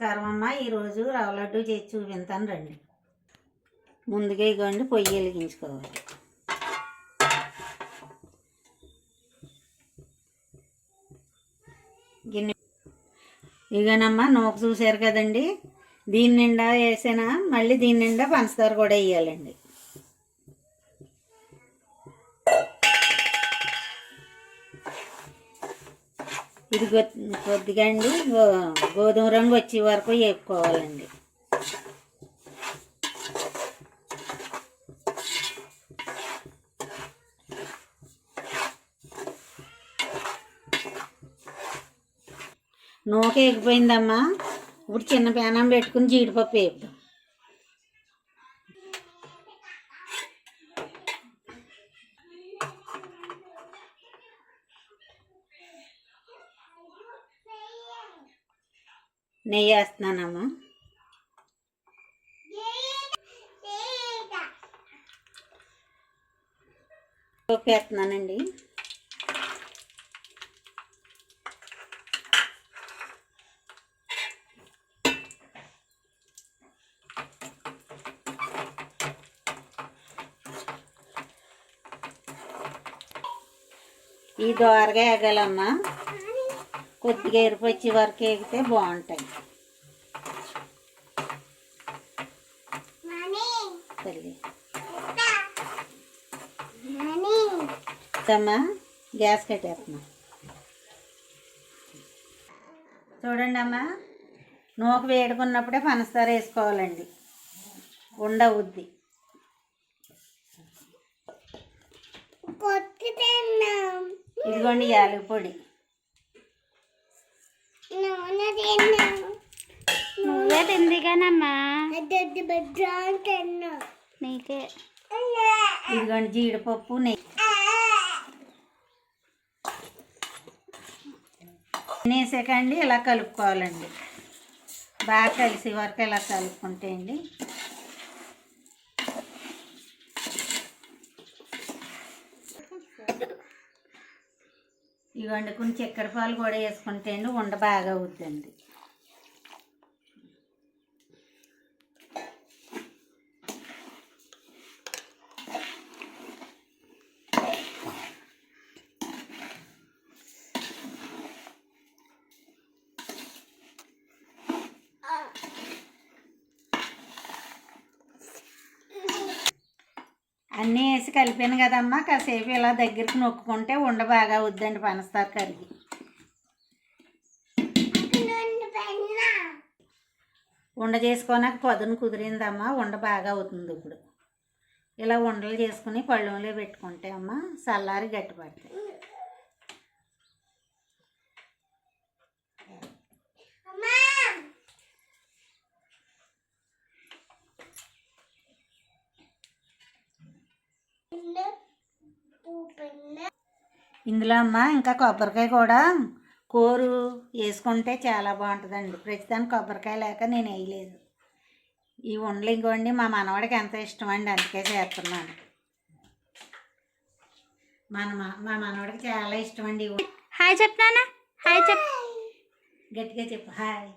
సర్వమ్మ ఈరోజు రవ్వ లడ్డు చేసి చూపించాను రండి. ముందుగా ఇగోండి పొయ్యి వెలిగించుకోవాలి. గిన్నె. ఇగోనమ్మా నూక చూశారు కదండి? దీని నిండా వేసినా? మళ్ళీ దీని నిండా పంచదార కూడా వేయాలండి. ఇది కొద్దిగా అండి గో- గోధుమ రంగు వచ్చే వరకు వేపుకోవాలండి. నూక ఎగిపోయిందమ్మా ఇప్పుడు చిన్న పేనం పెట్టుకుని జీడిపప్పు వేపుదాం. నెయ్యి వేస్తున్నానమ్మా. పోపు వేస్తున్నానండి. ఈ దోరగా ఎగాలమ్మా కొద్దిగా ఎరుపు వచ్చే వరకు ఎగితే బాగుంటాయి. తల్లి. అమ్మా గ్యాస్ కట్టేస్తున్నా. చూడండి అమ్మా నూక వేడుకున్నప్పుడే పనసార వేసుకోవాలండి. ఉండవుద్ది. ఇదిగోండి యాలక పొడి నువ్వే తిందిగానమ్మా నీకే. ఇదిగోండి జీడిపప్పు నెయ్యి. వేసాకండి ఇలా కలుపుకోవాలండి. బాగా కలిసి వరకు ఇలా కలుపుకుంటే అండి ఇవ్వండి కొన్ని చక్కెర పాలు కూడా వేసుకుంటే అండి ఉండ బాగా అవుద్దండి. అన్నీ వేసి కలిపాను కదమ్మా. కాసేపు ఇలా దగ్గరికి నొక్కుంటే ఉండ బాగా వద్దండి పనస్తారు కరిగి ఉండ చేసుకోనాక పొదను కుదిరిందమ్మా. ఉండ బాగా అవుతుంది ఇప్పుడు. ఇలా ఉండలు చేసుకుని పళ్ళెంలో పెట్టుకుంటే అమ్మ చల్లారి గట్టిపడతాయి. ఇందులో అమ్మ ఇంకా కొబ్బరికాయ కూడా కూరు వేసుకుంటే చాలా బాగుంటుందండి. ప్రస్తుతానికి కొబ్బరికాయ లేక నేను వేయలేదు. ఈ ఉండలు ఇంకోండి మా మనవాడికి ఎంత ఇష్టం అండి అందుకే చేస్తున్నాను. మన మ- మా మనవాడికి చాలా ఇష్టం అండి. హాయ్ చెప్పనా హాయ్ చెప్ గట్టిగా చెప్పు. హాయ్.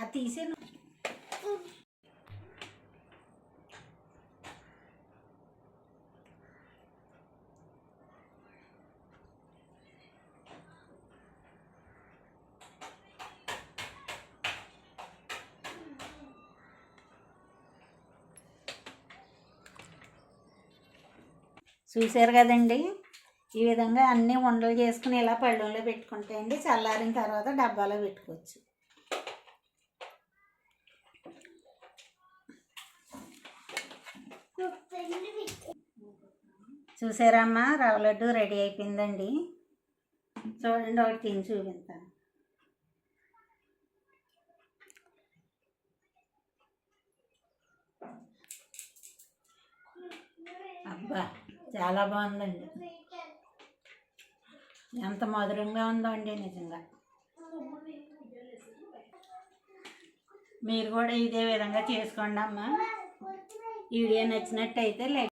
అది తీసేను చూశారు కదండి? ఈ విధంగా అన్ని ఉండలు చేసుకుని ఇలా పళ్ళెంలో పెట్టుకుంటే అండి చల్లారిన తర్వాత డబ్బాలో పెట్టుకోవచ్చు. చూసారమ్మా? రవ్వ లడ్డు రెడీ అయిపోయిందండి. చూడండి ఒకటి తిని చూపిస్తాను. అబ్బా! చాలా బాగుందండి. ఎంత మధురంగా ఉందో అండి నిజంగా. మీరు కూడా ఇదే విధంగా చేసుకోండి అమ్మా. వీడియో నచ్చినట్టయితే లైక్